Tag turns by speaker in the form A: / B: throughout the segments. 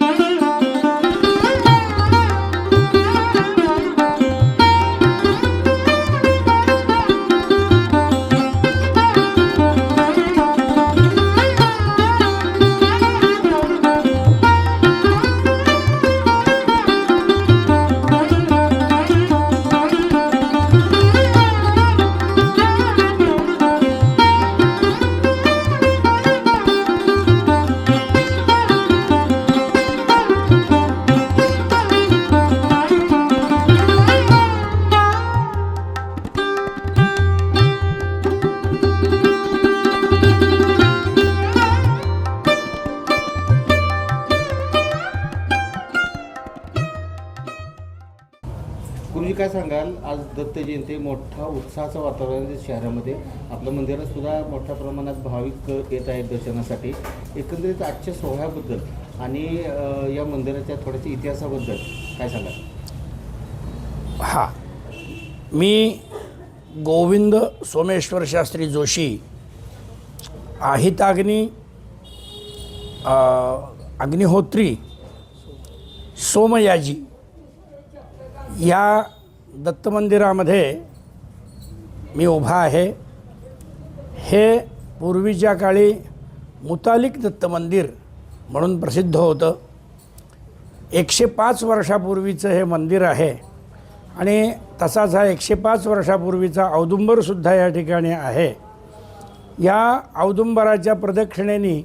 A: Thank you. गुरुजी काय सांगाल? आज दत्त जयंती मोठा उत्साहाचं वातावरण शहरामध्ये. आपलं मंदिरात सुद्धा मोठ्या प्रमाणात भाविक येत आहेत दर्शनासाठी. एकंदरीत आजच्या सोहळ्याबद्दल आणि या मंदिराच्या थोड्याशा इतिहासाबद्दल काय सांगाल?
B: हा. मी गोविंद सोमेश्वर शास्त्री जोशी आहिताग्नी अग्निहोत्री सोमयाजी या दत्त मंदिरामध्ये मी उभा आहे. हे पूर्वीच्या काळी मुतालिक दत्त मंदिर म्हणून प्रसिद्ध होतं. एकशे पाच वर्षापूर्वीचं हे मंदिर आहे आणि तसाच हा एकशे पाच वर्षापूर्वीचा औदुंबरसुद्धा या ठिकाणी आहे. या औदुंबराच्या प्रदक्षिणेनी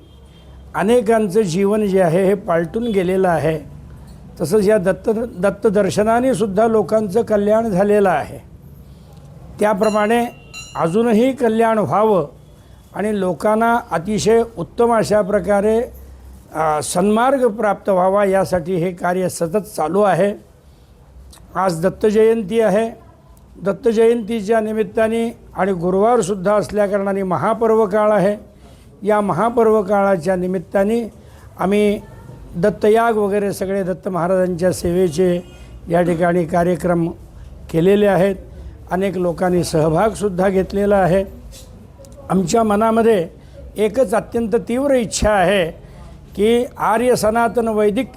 B: अनेकांचं जीवन जे आहे हे पालटून गेलेलं आहे. तसंच या दत्त दत्तदर्शनाने सुद्धा लोकांचं कल्याण झालेलं आहे. त्याप्रमाणे अजूनही कल्याण व्हावं आणि लोकांना अतिशय उत्तम अशा प्रकारे सन्मार्ग प्राप्त व्हावा यासाठी हे कार्य सतत चालू आहे. आज दत्त जयंती आहे. दत्तजयंतीच्या निमित्ताने आणि गुरुवारसुद्धा असल्याकारणाने महापर्व काळ आहे. या महापर्व काळाच्या निमित्ताने आम्ही दत्तयाग वगैरे सगळे दत्त महाराजांच्या सेवेचे या ठिकाणी कार्यक्रम केलेले आहेत. अनेक लोकांनी सहभागसुद्धा घेतलेला आहे. आमच्या मनामध्ये एकच अत्यंत तीव्र इच्छा आहे की आर्य सनातन वैदिक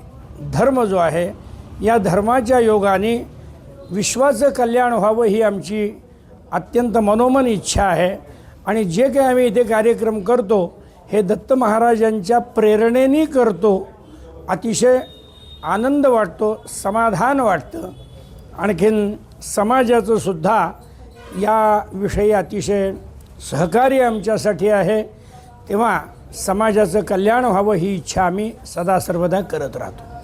B: धर्म जो आहे या धर्माच्या योगाने विश्वाचं कल्याण व्हावं ही आमची अत्यंत मनोमन इच्छा आहे. आणि जे काही आम्ही इथे कार्यक्रम करतो हे दत्त महाराजांच्या प्रेरणेने करतो. अतिशय आनंद वाटतो समाधान वाटतं. आणखीन समाजाचं सुद्धा या विषयी अतिशय सहकार्य आमच्यासाठी आहे. तेव्हा समाजाचं कल्याण व्हावं ही इच्छा आम्ही सदा सर्वदा करत राहतो.